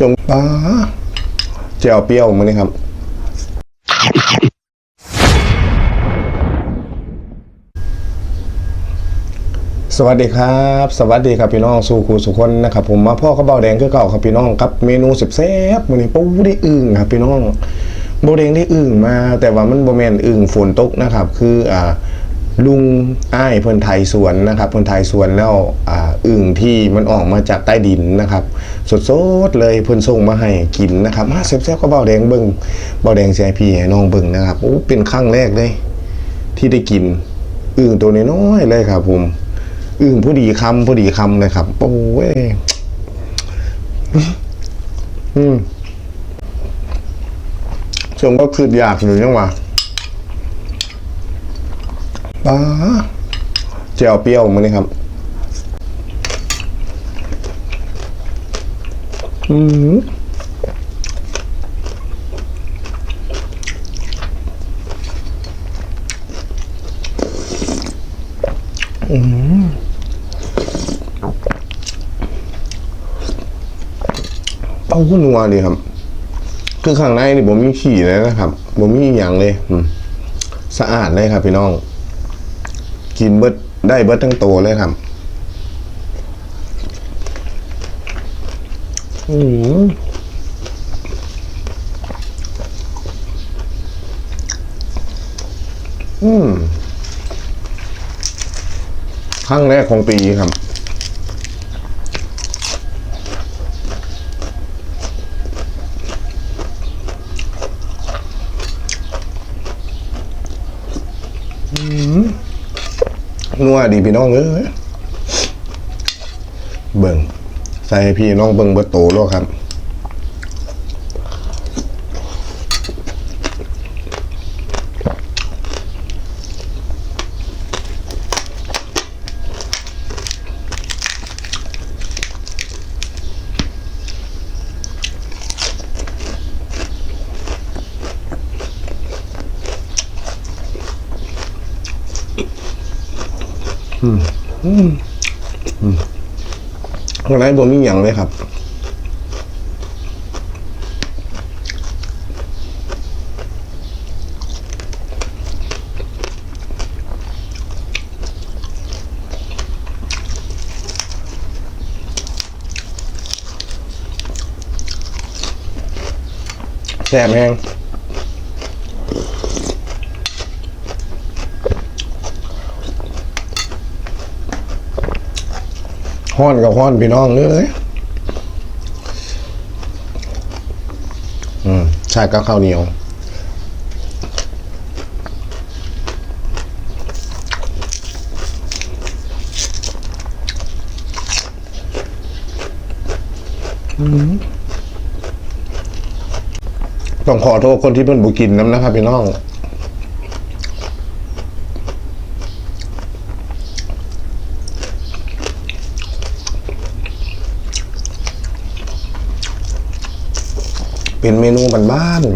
ช่วงป้าเจียวเปรี้ยวมั้งนี่ครับ สวัสดีครับ สวัสดีครับพี่น้องสู่ครูสุคนนะครับ ผมมาพ่อข้าวเบาแดงคือเก่าครับพี่น้องครับเมนูแซ่บๆมื้อนี้ปูได้อึ่งครับ พี่น้องโบแดงได้อึ่งมา แต่ว่ามันโบ่แมนอึ่งฝนตกนะครับ คืออ่า ลุงอ้ายเพิ่นไทยสวนนะครับเพิ่นไทยสวนแล้วอ่าอึ่งที่มันออกมาจากใต้ดินนะครับ สดๆเลยเพิ่นส่งมาให้กินนะครับมาแซ่บๆข้าวเบาแดงเบิ่งเบาแดงสิให้พี่ให้น้องเบิ่งนะครับโอ้เป็นครั้งแรกเลย ที่ได้กิน อึ่งตัวน้อยๆเลยครับ ผม อึ่งผู้ดีคำผู้ดีคำเลยครับโอ้ยอืมชมก็คืออยากอยู่ยังวะ ป้าเจียวเปรี้ยวมั้งนี่ครับอืมเต้าหู้นัวดีครับ คือข้างในนี่ผมมีขี่เลยนะครับผมมีอย่างเลย สะอาดเลยครับพี่น้อง กินเบิดได้เบิดทั้งตัวเลยครับอืมอืมครั้งแรกของปีครับ นัวดีพี่น้องเอ้ยเบิ่งใส่พี่น้องเบิ่งเบิดโตแล้วครับ ข้างในบ่มีหยังเลยครับแซ่บแห้ง ห้อนกับห้อนพี่น้องเลยอืมใช่ก็ข้าวเหนียวต้องขอโทษคนที่เพิ่นบุกินน้ำนะครับพี่น้อง เป็นเมนูบ้านๆ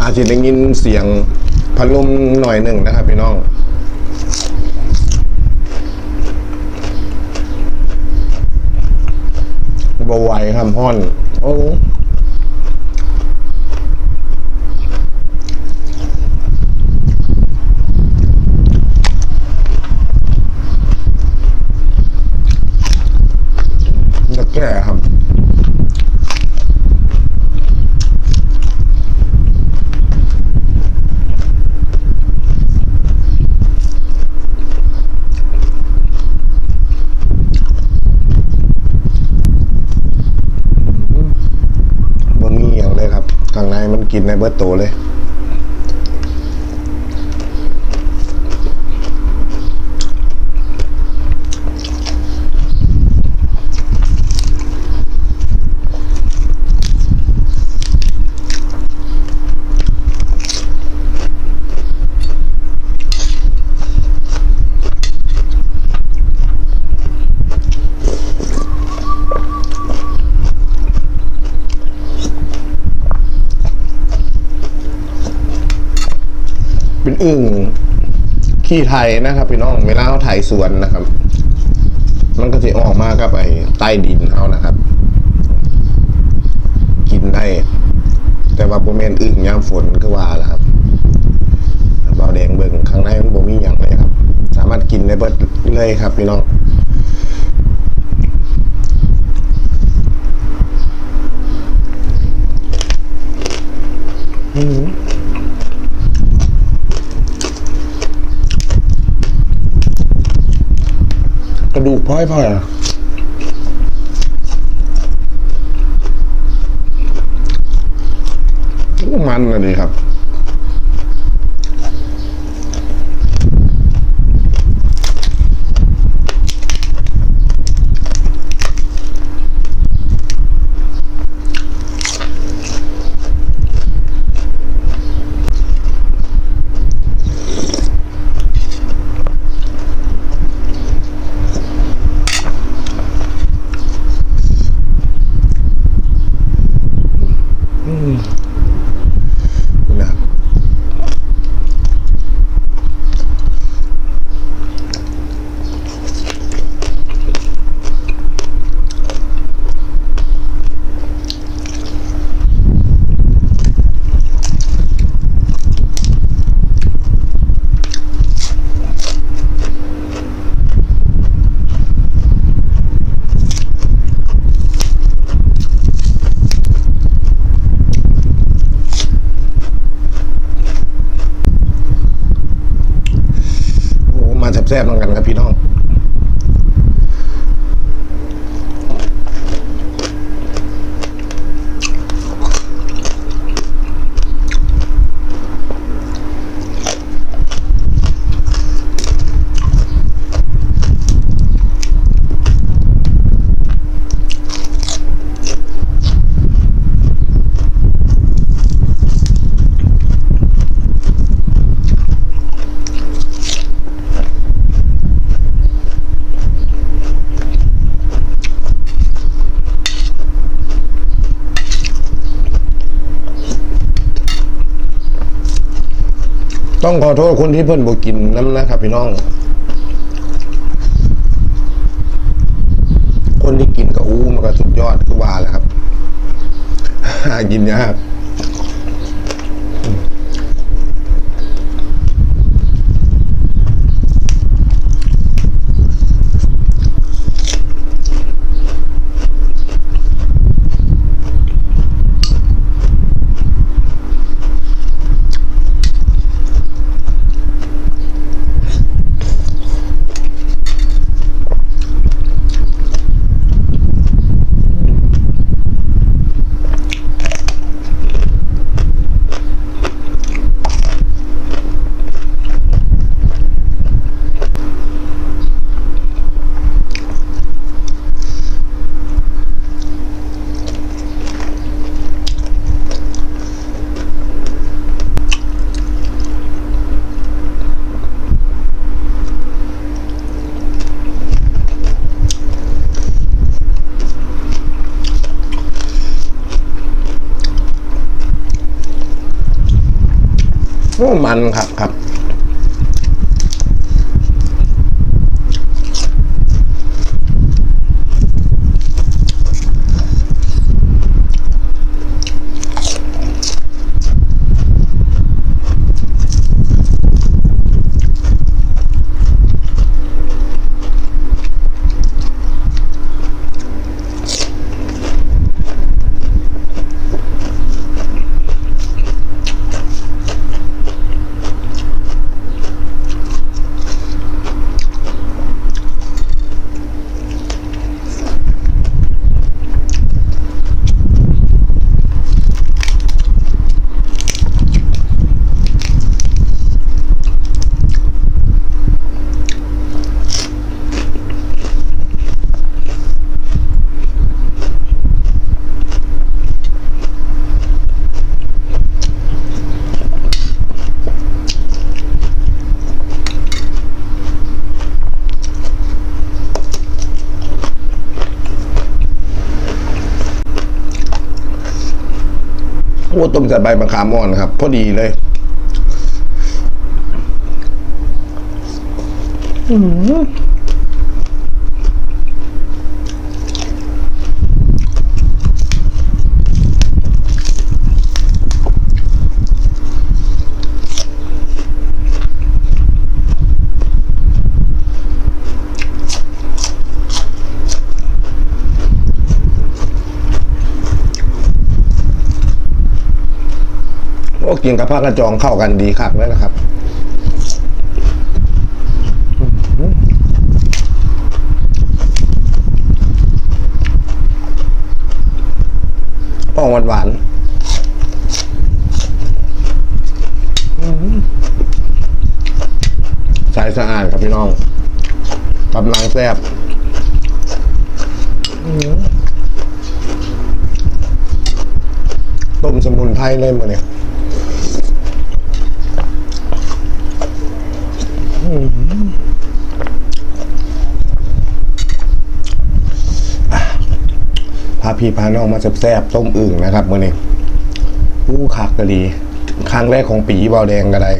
อาจจะได้ยินเสียงพัดลมหน่อยหนึ่งนะครับพี่น้องบไหวครับห้อน โอ้ ก่ครับบ่มีอย่างเลยครับข้างในมันกินในเบิร์ตโตเลย อึ่งขี้ไทยนะครับพี่น้องเวลาเขาไถสวนนะครับ มันก็จะออกมากับไอ้ใต้ดินเขานะครับ กินได้ แต่ว่าโบเมนอึ่งยามฝนก็ว่าแหละครับเบาแดงเบิ่งข้างในมันโบมีอย่างเลยครับ สามารถกินได้เบิดเลยครับ พี่น้องก ระดูกพ่อยพ่อยอะมันเลยดีครับนะครับโอ้มาแซ่บๆเหมือนกันครับพี่น้อง ต้องขอโทษคนที่เพิ่นบกินน้ำนะครับพี่น้อง คนที่กินกับอู้มันก็สุดยอดคือว่าแหละครับหากินยาก โอ้มันครับครับ ต้มจากใบมะขามอ่อนครับ พอดีเลยอื อ้กินกับผ้ากระจองเข้ากันดีคักเลยนะครับออกหวานหวานๆใสสะอาดครับพี่น้องกำลังแซ่บต้มสมุนไพรเลยมาเนี่ย พาพี่พาน้องมาแซ่บๆต้มอึ่งนะครับมื่อนี้อู้คักกะดีครั้งแรกของปีเบาแดงก็ได้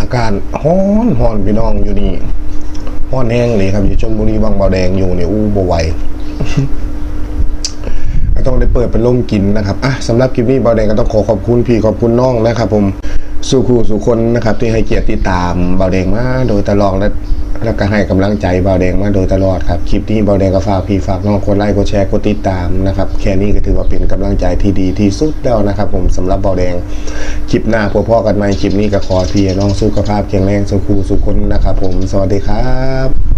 อาการฮ้อนฮ้อนพี่น้องอยู่นี่ฮ้อนแห้งเลยครับ อยู่ชนบุรีบางเบาแดงอยู่เนี่ยอู้บวไหวต้องได้เปิดเป็นร่มกินนะครับอะสำหรับคลิปนี้เบาแดงก็ต้องขอขอบคุณพี่ขอบคุณน้องนะครับผม สู่ครูสู่คนนะครับที่ให้เกียรติติดตามเบาแดงมาโดยตลอดและแล้วก็ให้กำลังใจเบาแดงมาโดยตลอดครับคลิปนี้เบาแดงก็ฝากพี่ฝากน้องกดไลค์กดแชร์กดติดตามนะครับแค่นี้ก็ถือว่าเป็นกำลังใจที่ดีที่สุดแล้วนะครับ ผมสำหรับเบาแดงคลิปหน้าพบพ่อกันใหม่คลิปนี้ก็ขอพี่น้องสุขภาพแข็งแรงสู่ครูสู่คนนะครับ ผมสวัสดีครับ